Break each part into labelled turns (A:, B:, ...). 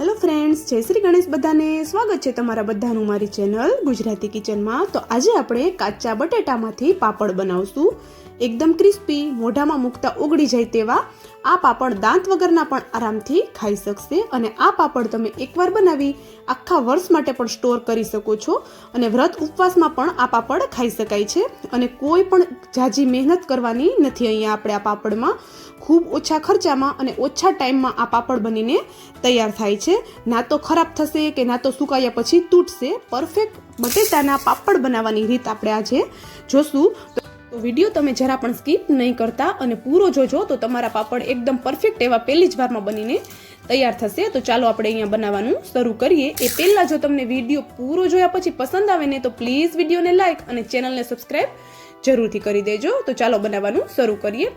A: Hello friends જય શ્રી ગણેશ બધાને. સ્વાગત છે તમારા બધાનું મારી ચેનલ ગુજરાતી કિચનમાં. તો આજે આપણે કાચા બટેટામાંથી પાપડ બનાવશું. એકદમ ક્રિસ્પી, મોઢામાં મૂકતા ઓગળી જાય તેવા આ પાપડ દાંત વગરના પણ આરામથી ખાઈ શકશે અને આ પાપડ તમે એકવાર બનાવી આખા વર્ષ માટે પણ સ્ટોર કરી શકો છો અને વ્રત ઉપવાસમાં પણ આ પાપડ ખાઈ શકાય છે અને કોઈ પણ જાજી મહેનત કરવાની નથી અહીંયા આપણે આ પાપડમાં. ખૂબ ઓછા ખર્ચામાં અને ઓછા ટાઈમમાં આ પાપડ બનીને તૈયાર થાય છે. ના તો ખરાબ થશે કે ના તો સુકાયા પછી તૂટશે. પરફેક્ટ બટેટાના પાપડ બનાવવાની રીત આપણે આજે જોશું. તો વીડિયો તમે જરા પણ સ્કીપ નહીં કરતા અને પૂરો જોજો તો તમારા પાપડ એકદમ પરફેક્ટ એવા પહેલી જ વારમાં બનીને તૈયાર થશે. તો ચાલો આપણે અહીંયા બનાવવાનું શરૂ કરીએ. એ પહેલાં જો તમને વીડિયો પૂરો જોયા પછી પસંદ આવે ને તો પ્લીઝ વિડીયોને લાઇક અને ચેનલને સબસ્ક્રાઈબ જરૂરથી કરી દેજો. તો ચાલો બનાવવાનું શરૂ કરીએ.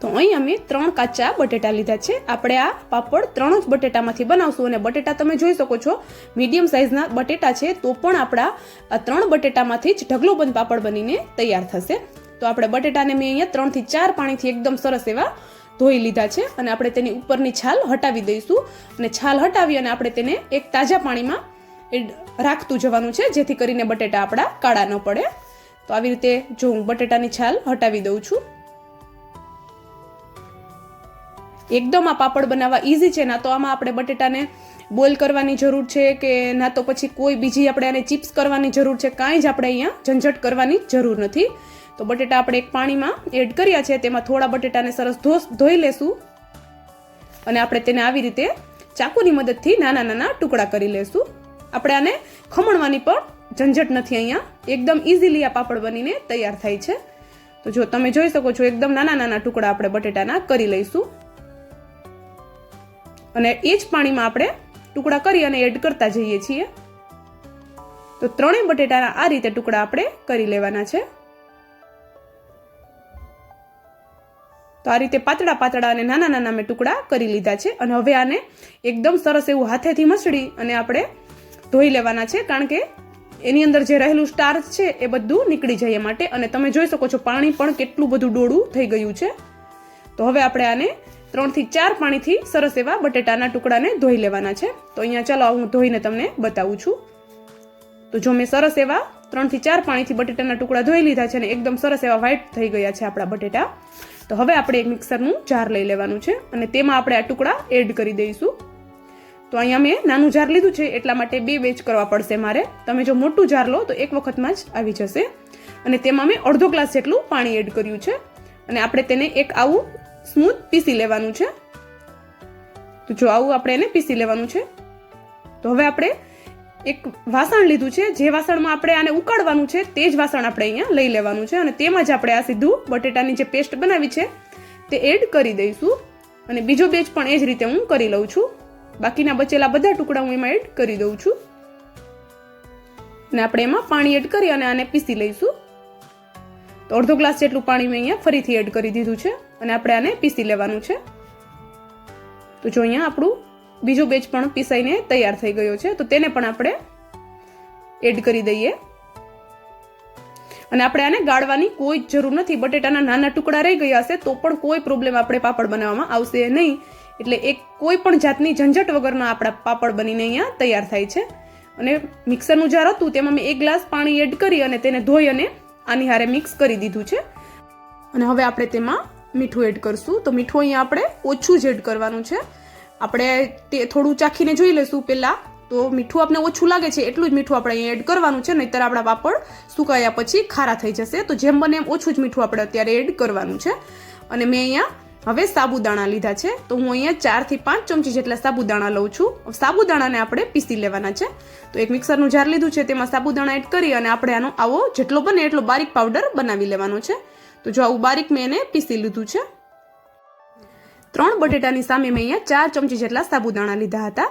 A: તો અહીં અમે ત્રણ કાચા બટેટા લીધા છે. આપણે આ પાપડ ત્રણ જ બટેટામાંથી બનાવશું અને બટેટા તમે જોઈ શકો છો, મીડિયમ સાઇઝના બટેટા છે, તો પણ આપણા ત્રણ બટેટામાંથી જ ઢગલો બંધ પાપડ બનીને તૈયાર થશે. તો આપણે બટેટાને મેં અહીંયા ત્રણથી ચાર પાણીથી એકદમ સરસ એવા ધોઈ લીધા છે અને આપણે તેની ઉપરની છાલ હટાવી દઈશું. અને છાલ હટાવી અને આપણે તેને એક તાજા પાણીમાં એ રાખતું જવાનું છે, જેથી કરીને બટેટા આપણા કાળા ન પડે. તો આવી રીતે જો હું બટેટાની છાલ હટાવી દઉં છું. એકદમ આ પાપડ બનાવવા ઇઝી છે. ના તો આમાં આપણે બટેટાને બોઇલ કરવાની જરૂર છે કે ના તો પછી કોઈ બીજી આપણે આને ચિપ્સ કરવાની જરૂર છે. કાંઈ જ આપણે અહીંયા ઝંઝટ કરવાની જરૂર નથી. તો બટેટા આપણે એક પાણીમાં એડ કર્યા છે. તેમાં થોડા બટેટાને સરસ ધોઈ લેશું. અને આપણે તેને આવી રીતે ચાકુની મદદથી નાના નાના ટુકડા કરી લેશું. આપણે આને ખમણવાની પણ ઝંઝટ નથી અહીંયા. એકદમ ઇઝીલી આ પાપડ બનીને તૈયાર થાય છે. તો જો તમે જોઈ શકો છો, એકદમ નાના નાના ટુકડા આપણે બટેટાના કરી લઈશું. અને એ જ પાણીમાં આપણે ટુકડા કરી અને એડ કરતા જઈએ છીએ. તો ત્રણેય બટેટાના આ રીતે ટુકડા આપણે કરી લેવાના છે. તો આ રીતે પાતળા પાતળા અને નાના નાના મેં ટુકડા કરી લીધા છે અને હવે આને એકદમ સરસ એવું હાથેથી મસળી અને આપણે ધોઈ લેવાના છે કારણ કે એની અંદર જે રહેલું સ્ટાર્ચ છે એ બધું નીકળી જાય માટે અને તમે જોઈ શકો છો પાણી પણ કેટલું બધું ડોળું થઈ ગયું છે. તો હવે આપણે આને ત્રણથી ચાર પાણીથી સરસ એવા બટેટાના ટુકડાને ધોઈ લેવાના છે. તો અહીંયા ચાલો હું ધોઈને તમને બતાવું છું. તો જો મેં સરસ એવા ત્રણથી ચાર પાણીથી બટેટાના ટુકડા ધોઈ લીધા છે અને એકદમ સરસ એવા વ્હાઈટ થઈ ગયા છે આપણા બટેટા. તો હવે આપણે એક મિક્સરનું જાર લઈ લેવાનું છે અને તેમાં આપણે આ ટુકડા એડ કરી દઈશું. તો અહીંયા મેં નાનું જાર લીધું છે એટલા માટે બે વેચ કરવા પડશે મારે. તમે જો મોટું જાર લો તો એક વખતમાં જ આવી જશે. અને તેમાં મેં અડધો ગ્લાસ જેટલું પાણી એડ કર્યું છે. અને આપણે તેને એક આવું સ્મૂથ પીસી લેવાનું છે. તો જો આવું આપણે એને પીસી લેવાનું છે. તો હવે આપણે એક વાસણ લીધું છે. જે વાસણમાં આપણે આને ઉકાળવાનું છે તે જ વાસણ આપણે અહીંયા લઈ લેવાનું છે અને તેમાં જ આપણે આ સીધું બટેટાની જે પેસ્ટ બનાવી છે તે એડ કરી દઈશું. અને બીજો બેચ પણ એ જ રીતે હું કરી લઉં છું. બાકીના બચેલા બધા ટુકડા હું એમાં એડ કરી દઉં છું. અને આપણે એમાં પાણી એડ કરી અને આને પીસી લઈશું. અડધો ગ્લાસ જેટલું પાણી મેં અહીંયા ફરીથી એડ કરી દીધું છે અને આપણે આને પીસી લેવાનું છે. તો જો અહીંયા આપણું બીજો બેચ પણ પીસાઈને તૈયાર થઈ ગયો છે, તો તેને પણ આપણે એડ કરી દઈએ. અને આપણે આને ગાળવાની કોઈ જ જરૂર નથી, બટેટાના નાના ટુકડા રહી ગયા હશે, તો પણ કોઈ પ્રોબ્લેમ આપણે પાપડ બનાવવામાં આવશે નહીં. એટલે એક કોઈ પણ જાતની ઝંઝટ વગરના આપણા પાપડ બનીને અહીંયા તૈયાર થાય છે. અને મિક્સરનું જાર હતું, તેમાં મેં એક ગ્લાસ પાણી એડ કરી અને તેને ધોઈ અને આની હારે મિક્સ કરી દીધું છે. અને હવે આપણે તેમાં મીઠું એડ કરશું. તો મીઠું અહીંયા આપણે ઓછું જ એડ કરવાનું છે. આપણે તે થોડું ચાખીને જોઈ લઈશું પહેલાં. તો મીઠું આપણે ઓછું લાગે છે એટલું જ મીઠું આપણે અહીંયા એડ કરવાનું છે. નહીંતર આપણા પાપડ સુકાયા પછી ખારા થઈ જશે. તો જેમ બને એમ ઓછું જ મીઠું આપણે અત્યારે એડ કરવાનું છે. અને મેં અહીંયા હવે સાબુદાણા લીધા છે. તો હું અહીંયા ચારથી પાંચ ચમચી જેટલા સાબુદાણા લઉં છું. સાબુદાણાને આપણે પીસી લેવાના છે. તો એક મિક્સરનું જાર લીધું છે, તેમાં સાબુદાણા એડ કરી અને આપણે આનો આવો જેટલો બને એટલો બારીક પાવડર બનાવી લેવાનો છે. તો જો આવું બારીક મેં એને પીસી લીધું છે. ત્રણ બટેટાની સામે મેં અહીંયા ચાર ચમચી જેટલા સાબુદાણા લીધા હતા.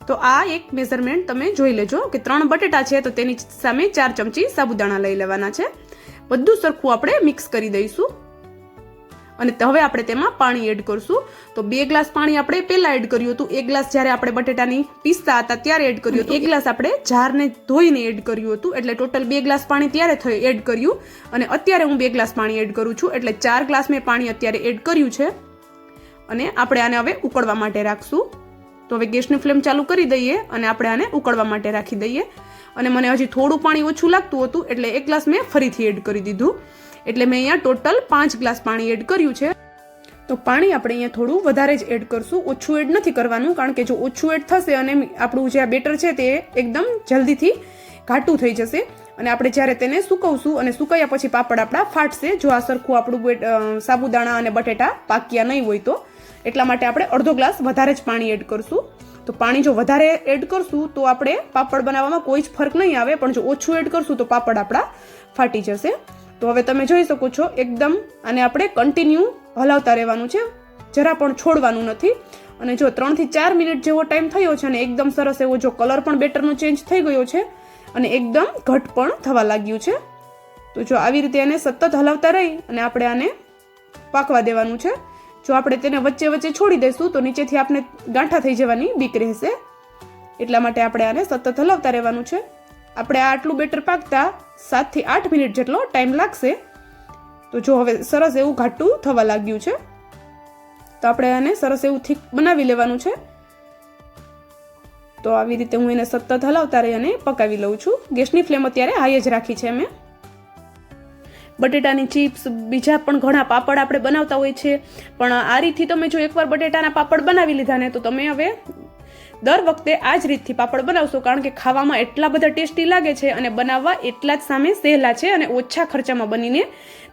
A: તો આ એક મેઝરમેન્ટ તમે જોઈ લેજો કે ત્રણ બટેટા છે, તો તેની સામે ચાર ચમચી સાબુદાણા લઈ લેવાના છે. બધું સરખું આપણે મિક્સ કરી દઈશું. અને હવે આપણે તેમાં પાણી એડ કરશું. તો બે ગ્લાસ પાણી આપણે પહેલા એડ કર્યું હતું. એક ગ્લાસ જ્યારે આપણે બટેટાની પીસતા હતા ત્યારે એડ કર્યું હતું. એક ગ્લાસ આપણે જારને ધોઈને એડ કર્યું હતું. એટલે ટોટલ બે ગ્લાસ પાણી ત્યારે થઈ એડ કર્યું. અને અત્યારે હું બે ગ્લાસ પાણી એડ કરું છું. એટલે ચાર ગ્લાસ મેં પાણી અત્યારે એડ કર્યું છે. અને આપણે આને હવે ઉકળવા માટે રાખશું. તો હવે ગેસની ફ્લેમ ચાલુ કરી દઈએ અને આપણે આને ઉકળવા માટે રાખી દઈએ. અને મને હજી થોડું પાણી ઓછું લાગતું હતું એટલે એક ગ્લાસ મેં ફરીથી એડ કરી દીધું. એટલે મેં અહીંયા ટોટલ પાંચ ગ્લાસ પાણી એડ કર્યું છે. તો પાણી આપણે અહીંયા થોડું વધારે જ એડ કરશું. ઓછું એડ નથી કરવાનું, કારણ કે જો ઓછું એડ થશે અને આપણું જે આ બેટર છે તે એકદમ જલ્દીથી ઘાટું થઈ જશે. અને આપણે જ્યારે તેને સુકવશું અને સુકાયા પછી પાપડ આપણા ફાટશે, જો આ સરખું આપણું સાબુદાણા અને બટેટા પાક્યા નહીં હોય તો. એટલા માટે આપણે અડધો ગ્લાસ વધારે જ પાણી એડ કરશું. તો પાણી જો વધારે એડ કરશું તો આપણે પાપડ બનાવવામાં કોઈ જ ફરક નહીં આવે, પણ જો ઓછું એડ કરશું તો પાપડ આપણા ફાટી જશે. તો હવે તમે જોઈ શકો છો એકદમ આને આપણે કન્ટિન્યુ હલાવતા રહેવાનું છે. જરા પણ છોડવાનું નથી. અને જો ત્રણથી ચાર મિનિટ જેવો ટાઈમ થયો છે અને એકદમ સરસ એવો જો કલર પણ બેટરનો ચેન્જ થઈ ગયો છે અને એકદમ ઘટ પણ થવા લાગ્યું છે. તો જો આવી રીતે એને સતત હલાવતા રહી અને આપણે આને પાકવા દેવાનું છે. જો આપણે તેને વચ્ચે વચ્ચે છોડી દઈશું તો નીચેથી આપણે ગાંઠા થઈ જવાની બીક રહેશે. એટલા માટે આપણે આને સતત હલાવતા રહેવાનું છે. આપણે આટલું બેટર પાકતા સાતથી આઠ મિનિટ જેટલો ટાઈમ લાગશે. તો જો હવે સરસ એવું ઘાટું થવા લાગ્યું છે, તો આપણે આને સરસ એવું થીક બનાવી લેવાનું છે. તો આવી રીતે હું એને સતત હલાવતા રહી અને પકાવી લઉં છું. ગેસની ફ્લેમ અત્યારે હાઈ જ રાખી છે મેં. બટેટાની ચિપ્સ, બીજા પણ ઘણા પાપડ આપણે બનાવતા હોય છે. પણ આ રીતથી તમે જો એકવાર બટેટાના પાપડ બનાવી લીધા ને, તો તમે હવે દર વખતે આ જ રીતથી પાપડ બનાવશો, કારણ કે ખાવામાં એટલા બધા ટેસ્ટી લાગે છે અને બનાવવા એટલા જ સામે સહેલા છે અને ઓછા ખર્ચામાં બનીને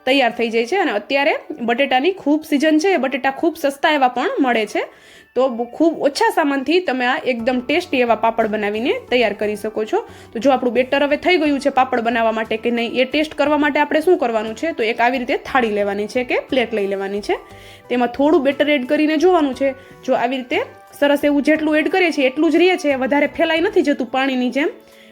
A: તૈયાર થઈ જાય છે. અને અત્યારે બટેટાની ખૂબ સિઝન છે, બટેટા ખૂબ સસ્તા એવા પણ મળે છે. તો ખૂબ ઓછા સામાનથી તમે આ એકદમ ટેસ્ટી એવા પાપડ બનાવીને તૈયાર કરી શકો છો. તો જો આપણું બેટર હવે થઈ ગયું છે પાપડ બનાવવા માટે કે નહીં, એ ટેસ્ટ કરવા માટે આપણે શું કરવાનું છે? તો એક આવી રીતે થાળી લેવાની છે કે પ્લેટ લઈ લેવાની છે. તેમાં થોડું બેટર એડ કરીને જોવાનું છે. જો આવી રીતે સરસ એવું જેટલું એડ કરીએ છીએ, એટલું જ રહીએ છે વધારે ફેલાઈ નથી જતું પાણીની જેમ.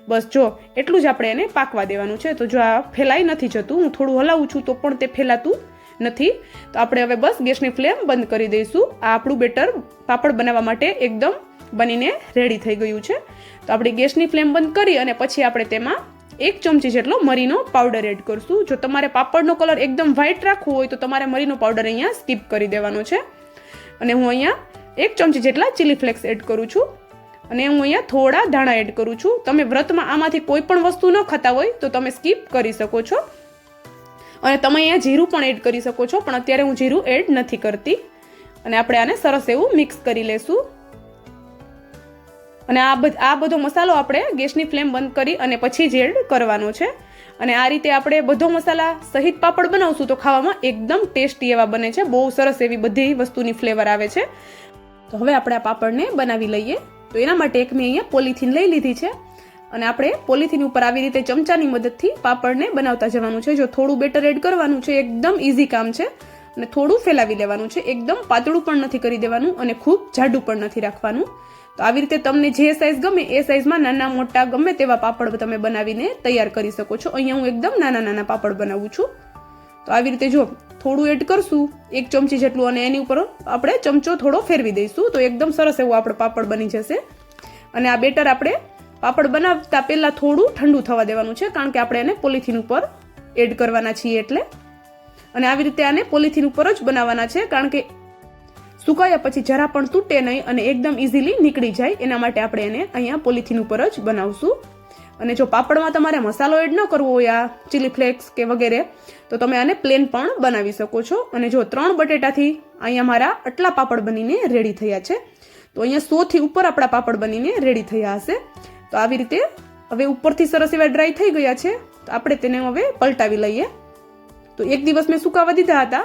A: બસ જો, એટલું જ આપણે એને પાકવા દેવાનું છે. તો જો આ ફેલાઈ નથી જતું, હું થોડું હલાવું છું તો પણ તે ફેલાતું નથી. તો આપણે હવે બસ ગેસની ફ્લેમ બંધ કરી દઈશું. આ આપણું બેટર પાપડ બનાવવા માટે એકદમ બનીને રેડી થઈ ગયું છે. તો આપણે ગેસની ફ્લેમ બંધ કરી અને પછી આપણે તેમાં એક ચમચી જેટલો મરીનો પાવડર એડ કરશું. જો તમારે પાપડનો કલર એકદમ વ્હાઈટ રાખવો હોય તો તમારે મરીનો પાવડર અહીંયા સ્કીપ કરી દેવાનો છે. અને હું અહીંયા એક ચમચી જેટલા ચીલી ફ્લેક્સ એડ કરું છું. અને હું અહીંયા થોડા ધાણા એડ કરું છું. તમે વ્રતમાં આમાંથી કોઈ પણ વસ્તુ ન ખાતા હોય તો તમે સ્કીપ કરી શકો છો. અને તમે અહીંયા જીરું પણ એડ કરી શકો છો, પણ અત્યારે હું જીરું એડ નથી કરતી. અને આપણે આને સરસ એવું મિક્સ કરી લેશું. અને આ બધ, આ બધો મસાલો આપણે ગેસની ફ્લેમ બંધ કરી અને પછી જ એડ કરવાનો છે. અને આ રીતે આપણે બધો મસાલા સહિત પાપડ બનાવશું તો ખાવામાં એકદમ ટેસ્ટી એવા બને છે. બહુ સરસ એવી બધી વસ્તુની ફ્લેવર આવે છે. તો હવે આપણે આ પાપડને બનાવી લઈએ. તો એના માટે એક મેં અહીંયા પોલિથીન લઈ લીધી છે. અને આપણે પોલિથીન ઉપર આવી રીતે ચમચાની મદદથી પાપડને બનાવતા જવાનું છે. જો થોડું બેટર એડ કરવાનું છે, એકદમ ઇઝી કામ છે. અને થોડું ફેલાવી લેવાનું છે. એકદમ પાતળું પણ નથી કરી દેવાનું અને ખૂબ જાડું પણ નથી રાખવાનું. તો આવી રીતે તમને જે સાઇઝ ગમે એ સાઇઝમાં નાના મોટા ગમે તેવા પાપડ તમે બનાવીને તૈયાર કરી શકો છો. અહીંયા હું એકદમ નાના નાના પાપડ બનાવું છું. તો આવી રીતે જો થોડું એડ કરશું, એક ચમચી જેટલું અને એની ઉપર આપણે ચમચો થોડો ફેરવી દઈશું. તો એકદમ સરસ એવું આપણો પાપડ બની જશે. અને આ બેટર આપણે પાપડ બનાવતા પહેલાં થોડું ઠંડુ થવા દેવાનું છે, કારણ કે આપણે એને પોલિથીન ઉપર એડ કરવાના છીએ એટલે. અને આવી રીતે આને પોલિથીન ઉપર જ બનાવવાના છે, કારણ કે સુકાયા પછી જરા પણ તૂટે નહીં અને એકદમ ઇઝીલી નીકળી જાય. એના માટે આપણે એને અહીંયા પોલિથીન ઉપર જ બનાવશું. અને જો પાપડમાં તમારે મસાલો એડ ન કરવો હોય આ ચીલી ફ્લેક્સ કે વગેરે, તો તમે આને પ્લેન પણ બનાવી શકો છો. અને જો ત્રણ બટેટાથી અહીંયા મારા આટલા પાપડ બનીને રેડી થયા છે, તો અહીંયા સોથી ઉપર આપણા પાપડ બનીને રેડી થયા હશે. તો આવી રીતે હવે ઉપરથી સરસ એવા ડ્રાય થઈ ગયા છે, તો આપણે તેને હવે પલટાવી લઈએ. તો એક દિવસ મેં સુકાવા દીધા હતા.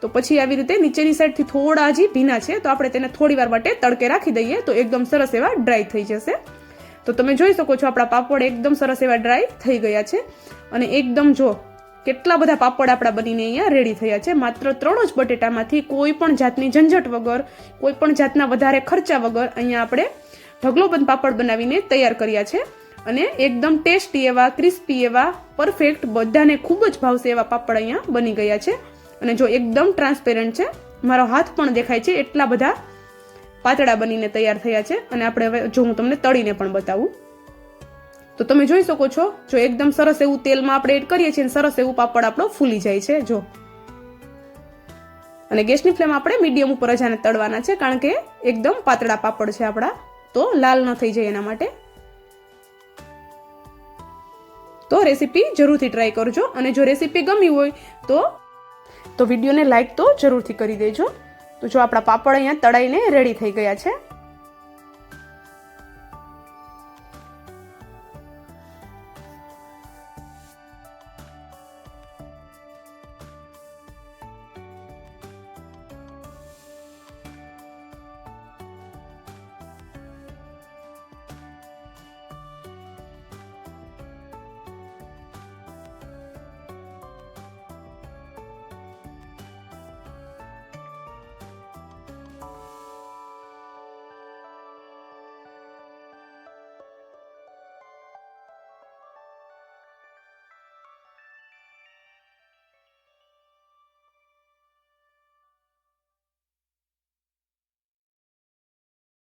A: તો પછી આવી રીતે નીચેની સાઈડથી થોડા હજી ભીના છે, તો આપણે તેને થોડી વાર માટે તડકે રાખી દઈએ, તો એકદમ સરસ એવા ડ્રાય થઈ જશે. તો તમે જોઈ શકો છો આપણા પાપડ એકદમ સરસ એવા ડ્રાય થઈ ગયા છે. અને એકદમ જો કેટલા બધા પાપડ આપણા બનીને અહીંયા રેડી થયા છે. માત્ર ત્રણ જ બટેટામાંથી કોઈ પણ જાતની ઝંઝટ વગર, કોઈ પણ જાતના વધારે ખર્ચા વગર અહીંયા આપણે ઢગલોબંધ પાપડ બનાવીને તૈયાર કર્યા છે. અને એકદમ ટેસ્ટી એવા, ક્રિસ્પી એવા પરફેક્ટ બધાને ખૂબ જ ભાવશે એવા પાપડ અહીંયા બની ગયા છે. અને જો એકદમ ટ્રાન્સપેરન્ટ છે, મારો હાથ પણ દેખાય છે એટલા બધા પાતળા બનીને તૈયાર થયા છે અને આપણે હવે જો હું તમને તળીને પણ બતાવું. તો તમે જોઈ શકો છો, જો એકદમ સરસ એવું તેલમાં આપણે એડ કરીએ છીએ સરસ એવું પાપડ આપણો ફૂલી જાય છે, જો. અને ગેસની ફ્લેમ આપણે મીડિયમ ઉપર જ આને તળવાના છે, કારણ કે એકદમ પાતળા પાપડ છે આપણા. તો લાલ ન થઈ જાય એના માટે. તો રેસીપી જરૂરથી ટ્રાય કરજો અને જો રેસીપી ગમી હોય તો તો વિડીયોને લાઈક તો જરૂરથી કરી દેજો. તો જો આપણા પાપડ અહીંયા તળાઈને રેડી થઈ ગયા છે.